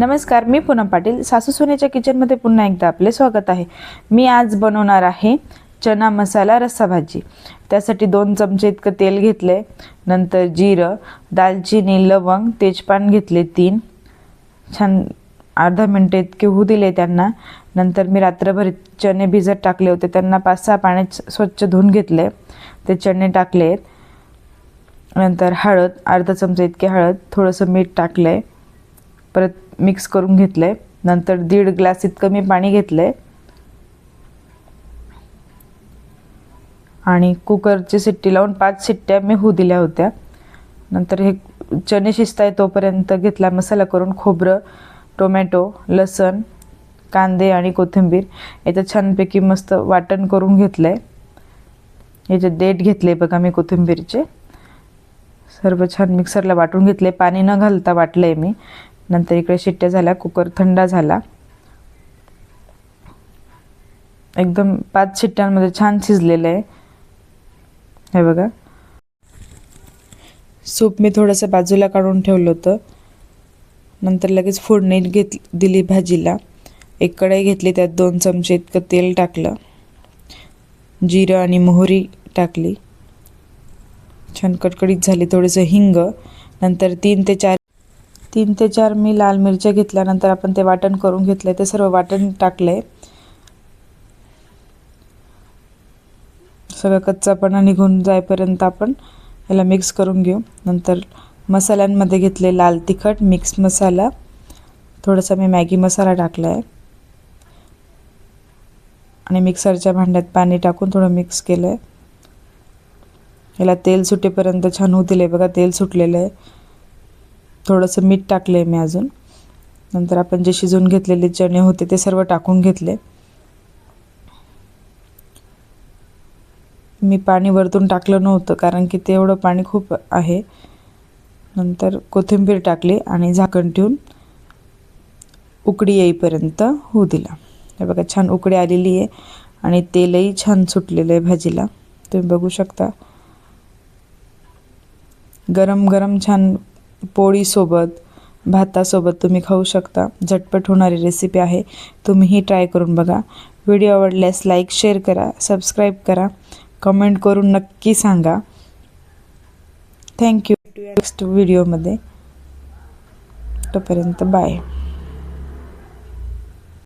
नमस्कार मी पूनम पाटील. सासू सोन्याच्या किचनमध्ये पुन्हा एकदा आपले स्वागत आहे. मी आज बनवणार आहे चना मसाला रस्सा भाजी. त्यासाठी दोन चमचे इतकं तेल घेतले नंतर जिरं दालचिनी लवंग तेजपान घेतले तीन. छान अर्धा मिनटं इतके होऊ दिले त्यांना. नंतर मी रात्रभर चणे भिजत टाकले होते. त्यांना पाच सहा पाण्यात स्वच्छ धुवून घेतले. ते चणे टाकले नंतर हळद अर्धा चमचा इतके हळद थोडंसं मीठ टाकलं आहे परत मिक्स करून घेतलं आहे नंतर दीड ग्लास इतकं मी पाणी घेतलं आहे आणि कुकरची शिट्टी लावून पाच शिट्ट्या मी होऊ दिल्या होत्या. नंतर हे चणे शिजताय तोपर्यंत घेतला मसाला करून खोबरं टोमॅटो लसण कांदे आणि कोथिंबीर. याचं छानपैकी मस्त वाटण करून घेतलं आहे याचे देठ घेतले बघा मी कोथिंबीरचे. सर्व छान मिक्सरला वाटून घेतले पाणी न घालता वाटलं आहे मी. नंतर इकडे शिट्ट्या झाल्या कुकर थंड झाला. एकदम पाच शिट्ट्यांमध्ये छान शिजलेलं आहे. हे बघा. सूप मी थोडंसं बाजूला काढून ठेवलं होतं. नंतर लगेच फोडणी घेत दिली भाजीला. एक कढई घेतली त्यात दोन चमचे इतकं तेल टाकलं. जिरं आणि मोहरी टाकली. छान कडकडीत झाली थोडंसं हिंग. नंतर तीन ते चार तीन ते चार मी लाल मिरच्या घेतल्यानंतर आपण ते वाटण करून घेतलं ते सर्व वाटण टाकलं. आहे सगळं कच्चापणा निघून जाईपर्यंत आपण याला मिक्स करून घेऊ. नंतर मसाल्यांमध्ये घेतले लाल तिखट मिक्स मसाला. थोडासा मी मॅगी मसाला टाकला आहे आणि मिक्सरच्या भांड्यात पाणी टाकून थोडं मिक्स केलं आहे याला तेल सुटेपर्यंत छान होऊ दिले आहे बघा तेल सुटलेलं आहे. थोडंसं मीठ टाकलं आहे मी अजून. नंतर आपण जे शिजवून घेतलेले चणे होते ते सर्व टाकून घेतले. मी पाणी वरतून टाकलं नव्हतं कारण की ते एवढं पाणी खूप आहे. नंतर कोथिंबीर टाकली आणि झाकण ठेवून उकडी येईपर्यंत होऊ दिला. हे बघा छान उकडी आलेली आहे आणि तेलही छान सुटलेलं आहे भाजीला. तुम्ही बघू शकता. गरम गरम छान पोळीसोबत भातासोबत तुम्ही खाऊ शकता. झटपट होणारी रेसिपी आहे. तुम्हीही ट्राय करून बघा. व्हिडिओ आवडल्यास लाईक शेअर करा सबस्क्राईब करा. कमेंट करून नक्की सांगा. थँक्यू नेक्स्ट व्हिडिओमध्ये तोपर्यंत बाय